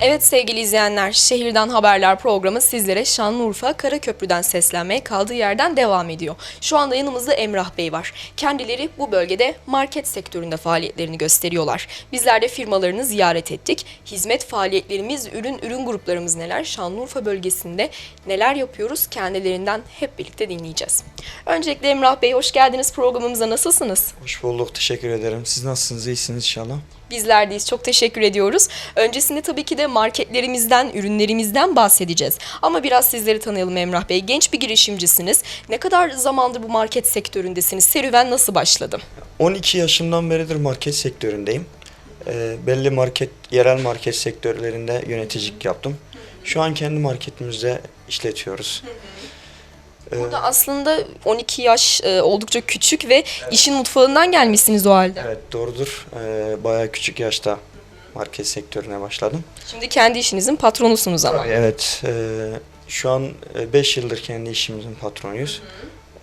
Evet sevgili izleyenler, Şehirden Haberler programı sizlere Şanlıurfa Karaköprü'den seslenmeye kaldığı yerden devam ediyor. Şu anda yanımızda Emrah Bey var. Kendileri bu bölgede market sektöründe faaliyetlerini gösteriyorlar. Bizler de firmalarını ziyaret ettik. Hizmet faaliyetlerimiz, ürün ürün gruplarımız neler? Şanlıurfa bölgesinde neler yapıyoruz? Kendilerinden hep birlikte dinleyeceğiz. Öncelikle Emrah Bey hoş geldiniz programımıza. Nasılsınız? Hoş bulduk. Teşekkür ederim. Siz nasılsınız? İyisiniz inşallah. Bizler deyiz. Çok teşekkür ediyoruz. Öncesinde tabii ki de marketlerimizden, ürünlerimizden bahsedeceğiz. Ama biraz sizleri tanıyalım Emrah Bey. Genç bir girişimcisiniz. Ne kadar zamandır bu market sektöründesiniz? Serüven nasıl başladı? 12 yaşımdan beridir market sektöründeyim. Ee, belli market, yerel market sektörlerinde yöneticilik yaptım. Şu an kendi marketimizde işletiyoruz. Ee, Burada aslında 12 yaş e, oldukça küçük ve işin mutfağından gelmişsiniz o halde. evet doğrudur. Ee, bayağı küçük yaşta market sektörüne başladım. Şimdi kendi işinizin patronusunuz ama. Evet. e, şu an 5 yıldır kendi işimizin patronuyuz.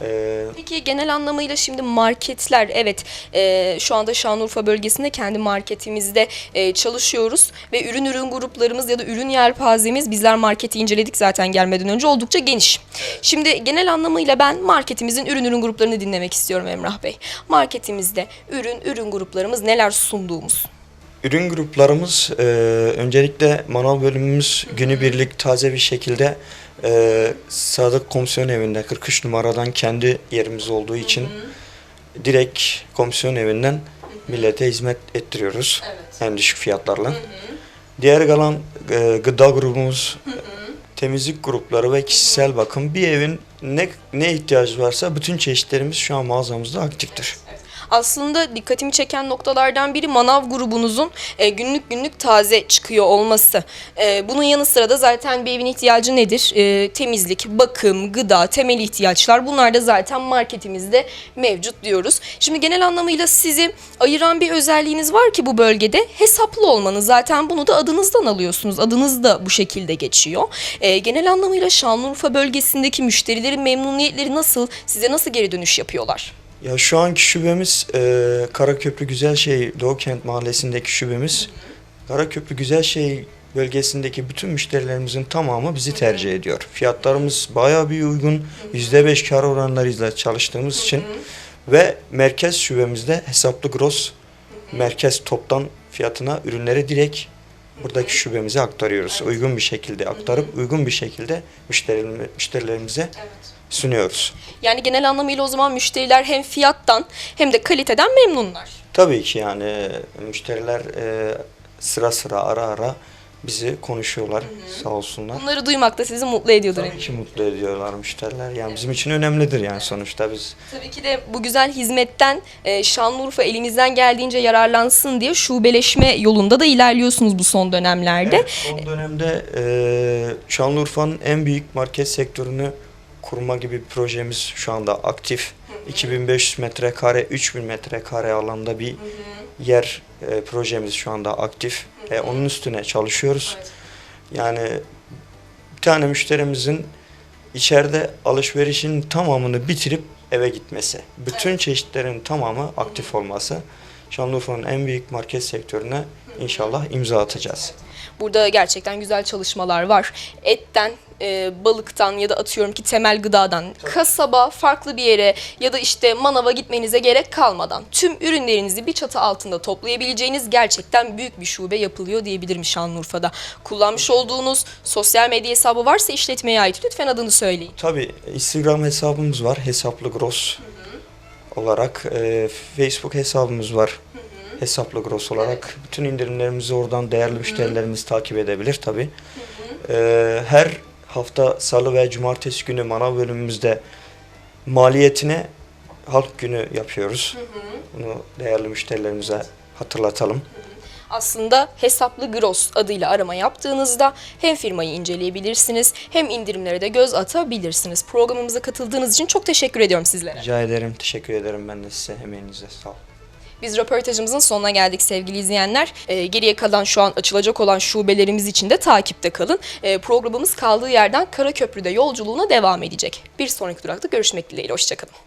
Ee, Peki genel anlamıyla şimdi marketler evet e, şu anda Şanlıurfa bölgesinde kendi marketimizde e, çalışıyoruz ve ürün ürün gruplarımız ya da ürün yelpazemiz bizler marketi inceledik zaten gelmeden önce oldukça geniş. Şimdi genel anlamıyla ben marketimizin ürün ürün gruplarını dinlemek istiyorum Emrah Bey. Marketimizde ürün ürün gruplarımız neler sunduğumuz. Ürün gruplarımız e, öncelikle manav bölümümüz günübirlik taze bir şekilde e, Sadık Komisyon Evi'nde 43 numaradan kendi yerimiz olduğu için direkt komisyon evinden millete hizmet ettiriyoruz. En düşük fiyatlarla. Diğer kalan e, gıda grubumuz, temizlik grupları ve kişisel bakım. Bir evin ne ne ihtiyacı varsa bütün çeşitlerimiz şu an mağazamızda aktiftir. Aslında dikkatimi çeken noktalardan biri manav grubunuzun e, günlük günlük taze çıkıyor olması. E, bunun yanı sıra da zaten bir evin ihtiyacı nedir? E, temizlik, bakım, gıda, temel ihtiyaçlar bunlar da zaten marketimizde mevcut diyoruz. Şimdi genel anlamıyla sizi ayıran bir özelliğiniz var ki bu bölgede hesaplı olmanız. Zaten bunu da adınızdan alıyorsunuz. Adınız da bu şekilde geçiyor. E, genel anlamıyla Şanlıurfa bölgesindeki müşterilerin memnuniyetleri nasıl? Size nasıl geri dönüş yapıyorlar? Ya şu anki şubemiz e, Karaköprü Güzelşehir Doğukent Mahallesi'ndeki şubemiz. Karaköprü Güzelşehir bölgesindeki bütün müşterilerimizin tamamı bizi tercih ediyor. Fiyatlarımız bayağı bir uygun. %5 kar oranlarıyla çalıştığımız için ve merkez şubemizde hesaplı gross merkez toptan fiyatına ürünleri direkt buradaki şubemize aktarıyoruz. Uygun bir şekilde aktarıp uygun bir şekilde müşterilerimize, müşterilerimize sunuyoruz. Yani genel anlamıyla o zaman müşteriler hem fiyattan hem de kaliteden memnunlar. Tabii ki yani müşteriler e, sıra sıra ara ara bizi konuşuyorlar sağ olsunlar. Bunları duymak da sizi mutlu ediyordur. Tabii ki mutlu ediyorlar müşteriler. Yani bizim için önemlidir yani sonuçta biz. Tabii ki de bu güzel hizmetten e, Şanlıurfa elinizden geldiğince yararlansın diye şubeleşme yolunda da ilerliyorsunuz bu son dönemlerde. Evet, son dönemde e, Şanlıurfa'nın en büyük market sektörünü kurma gibi bir projemiz şu anda aktif. 2500 metrekare, 3000 metrekare alanda bir yer e, projemiz şu anda aktif. E, onun üstüne çalışıyoruz. Yani bir tane müşterimizin içeride alışverişin tamamını bitirip eve gitmesi. Bütün çeşitlerin tamamı aktif olması. Şanlıurfa'nın en büyük market sektörüne inşallah imza atacağız. Burada gerçekten güzel çalışmalar var. Etten, e, balıktan ya da atıyorum ki temel gıdadan kasaba, farklı bir yere ya da işte manava gitmenize gerek kalmadan tüm ürünlerinizi bir çatı altında toplayabileceğiniz gerçekten büyük bir şube yapılıyor diyebilirim Şanlıurfa'da. Kullanmış olduğunuz sosyal medya hesabı varsa işletmeye ait lütfen adını söyleyin. Tabii Instagram hesabımız var. Hesaplı Gross olarak. e, Facebook hesabımız var. Hesaplı Gross olarak. Bütün indirimlerimizi oradan değerli müşterilerimiz takip edebilir tabii. E, her hafta salı ve cumartesi günü manav bölümümüzde maliyetine halk günü yapıyoruz. Bunu değerli müşterilerimize hatırlatalım. Aslında hesaplı Gross adıyla arama yaptığınızda hem firmayı inceleyebilirsiniz hem indirimlere de göz atabilirsiniz. Programımıza katıldığınız için çok teşekkür ediyorum sizlere. Rica ederim. Teşekkür ederim ben de size. Emeğinize sağ olun. Biz röportajımızın sonuna geldik sevgili izleyenler. Ee, geriye kalan şu an açılacak olan şubelerimiz için de takipte kalın. Ee, programımız kaldığı yerden Karaköprü'de yolculuğuna devam edecek. Bir sonraki durakta görüşmek dileğiyle. Hoşçakalın.